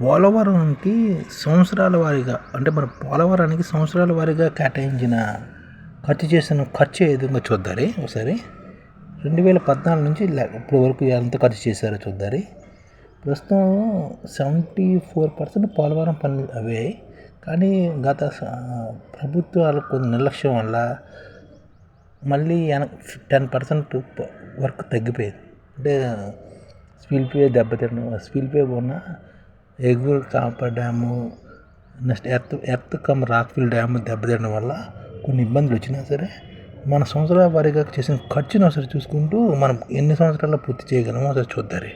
పోలవరంకి సంవత్సరాల వారీగా అంటే మన పోలవరానికి సంవత్సరాల వారీగా కేటాయించిన ఖర్చు చేసిన ఖర్చు ఏ విధంగా చూద్దారి? ఒకసారి. రెండు వేల పద్నాలుగు నుంచి ఇప్పటి వరకు ఎంత ఖర్చు చేశారో చూద్దారి. ప్రస్తుతం సెవెంటీ ఫోర్ పర్సెంట్ పోలవరం పనులు అవే. కానీ గత ప్రభుత్వాలు కొన్ని నిర్లక్ష్యం వల్ల మళ్ళీ టెన్ పర్సెంట్ వర్క్ తగ్గిపోయింది. అంటే స్పీల్ పే దెబ్బతిన స్పీల్ పే ఉన్న ఎగురు చాప dam next earth earth cum rockfill dam దెబ్బతినడం వల్ల కొన్ని ఇబ్బందులు వచ్చినా సరే మన సంవత్సరాల వారీగా చేసిన ఖర్చును ఒకసారి చూసుకుంటూ మనం ఎన్ని సంవత్సరాల్లో పూర్తి చేయగలమో ఒకసారి చూద్దారు.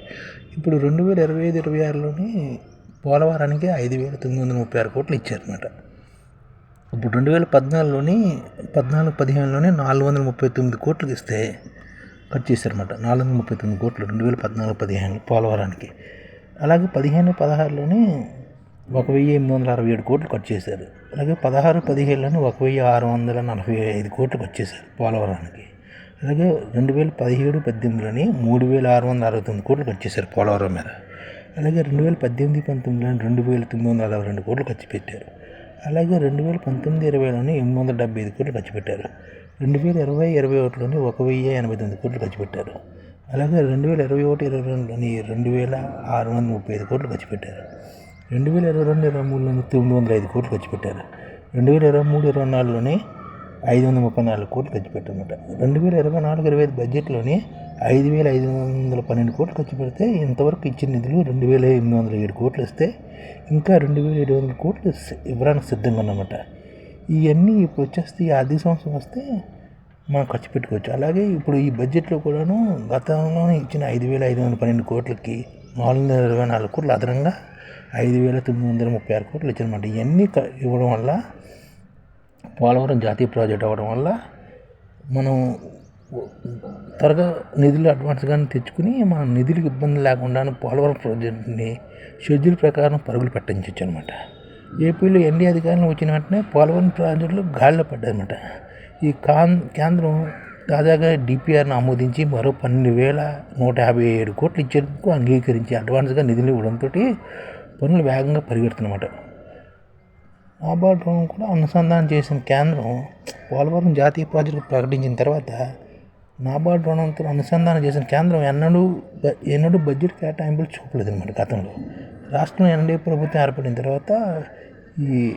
ఇప్పుడు రెండు వేల ఇరవై ఐదు ఇరవై ఆరులోని పోలవరానికి ఐదు వేల తొమ్మిది వందల ముప్పై ఆరు కోట్లు ఇచ్చారనమాట ఇప్పుడు రెండు వేల పద్నాలుగులోని పద్నాలుగు పదిహేనులోనే నాలుగు వందల ముప్పై తొమ్మిది కోట్లు ఇస్తే ఖర్చు చేశారన్నమాట. నాలుగు వందల ముప్పై తొమ్మిది కోట్లు రెండు వేల పద్నాలుగు పదిహేను పోలవరానికి. అలాగే పదిహేను పదహారులోని ఒక వెయ్యి ఎనిమిది వందల అరవై ఏడు కోట్లు ఖర్చు చేశారు. అలాగే పదహారు పదిహేడులోని ఒక వెయ్యి ఆరు వందల నలభై ఐదు కోట్లు ఖర్చు చేశారు పోలవరానికి. అలాగే రెండు వేల పదిహేడు పద్దెనిమిదిలోని మూడు వేల ఆరు వందల అరవై తొమ్మిది కోట్లు ఖర్చు చేశారు పోలవరం మీద. అలాగే రెండు వేల పద్దెనిమిది పంతొమ్మిదిలోని రెండు వేల తొమ్మిది వందల అరవై రెండు కోట్లు ఖర్చు పెట్టారు. అలాగే రెండు వేల పంతొమ్మిది ఇరవైలోని ఎనిమిది వందల డెబ్బై ఐదు కోట్లు ఖర్చు పెట్టారు. రెండు వేల ఇరవై ఇరవై ఒకటిలోని ఒక వెయ్యి ఎనభై తొమ్మిది కోట్లు ఖర్చు పెట్టారు. అలాగే రెండు వేల ఇరవై ఒకటి ఇరవై రెండులోని రెండు వేల ఆరు వందల ముప్పై ఐదు కోట్లు ఖర్చు పెట్టారు. రెండు వేల ఇరవై రెండు ఇరవై మూడులోని తొమ్మిది వందల ఐదు కోట్లు ఖర్చు పెట్టారు. రెండు వేల ఇరవై మూడు ఇరవై నాలుగులోని ఐదు వందల ముప్పై నాలుగు కోట్లు ఖర్చు పెట్టారన్నమాట. రెండు వేల ఇరవై నాలుగు ఇరవై ఐదు బడ్జెట్లోని ఐదు వేల ఐదు వందల పన్నెండు కోట్లు ఖర్చు పెడితే ఇంతవరకు ఇచ్చిన నిధులు రెండు వేల ఎనిమిది వందల ఏడు కోట్లు ఇస్తే ఇంకా రెండు వేల ఏడు వందల కోట్లు ఇవ్వడానికి సిద్ధంగా ఉన్నమాట ఇవన్నీ ఇప్పుడు వచ్చేస్తే ఈ ఆర్థిక సంవత్సరం వస్తే మనం ఖర్చు పెట్టుకోవచ్చు. అలాగే ఇప్పుడు ఈ బడ్జెట్లో కూడాను గతంలో ఇచ్చిన ఐదు వేల ఐదు వందల పన్నెండు కోట్లకి నాలుగు వందల ఇరవై నాలుగు కోట్లు అదనంగా ఐదు వేల తొమ్మిది వందల ముప్పై ఆరు కోట్లు ఇచ్చారన్నమాట ఇవన్నీ ఇవ్వడం వల్ల పోలవరం జాతీయ ప్రాజెక్ట్ అవ్వడం వల్ల మనం త్వరగా నిధులు అడ్వాన్స్గానే తెచ్చుకుని మనం నిధులకు ఇబ్బంది లేకుండా పోలవరం ప్రాజెక్ట్ని షెడ్యూల్ ప్రకారం పరుగులు పెట్టించవచ్చు అనమాట ఏపీలో ఎన్డీ అధికారులు వచ్చిన వెంటనే పోలవరం ప్రాజెక్టులు గాలిలో పడ్డాయన్నమాట ఈ కాన్ కేంద్రం తాజాగా డిపిఆర్ను ఆమోదించి మరో పన్నెండు వేల నూట యాభై ఏడు కోట్లు ఇచ్చేందుకు అంగీకరించి అడ్వాన్స్గా నిధులు ఇవ్వడంతో పనులు వేగంగా పరిగెడుతున్నమాట. నాబార్డ్ రుణం కూడా అనుసంధానం చేసిన కేంద్రం పోలవరం జాతీయ ప్రాజెక్టు ప్రకటించిన తర్వాత నాబార్డ్ రుణంతో అనుసంధానం చేసిన కేంద్రం ఎన్నడూ ఎన్నడూ బడ్జెట్ కేటాయింపులు చూపలేదు అనమాట గతంలో. రాష్ట్రం ఎన్డీ ప్రభుత్వం ఏర్పడిన తర్వాత ఈ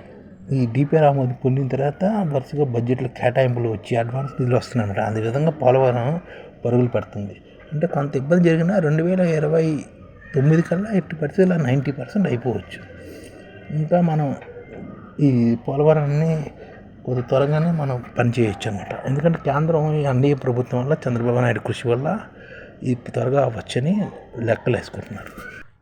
ఈ డిపిఆర్ ఆమోదం పొందిన తర్వాత వరుసగా బడ్జెట్లో కేటాయింపులు వచ్చి అడ్వాన్స్ నిధులు వస్తున్నాయన్నమాట. అదే విధంగా పోలవరం పరుగులు పెడుతుంది. అంటే కొంత ఇబ్బంది జరిగినా రెండు వేల ఇరవై తొమ్మిది కల్లా ఎట్టి పరిస్థితుల్లో నైంటీ పర్సెంట్ అయిపోవచ్చు. ఇంకా మనం ఈ పోలవరాన్ని కొద్ది త్వరగానే మనం పనిచేయచ్చు అనమాట ఎందుకంటే కేంద్రం ఎన్డీఏ ప్రభుత్వం వల్ల చంద్రబాబు నాయుడు కృషి వల్ల ఈ త్వరగా అవ్వచ్చని లెక్కలు వేసుకుంటున్నారు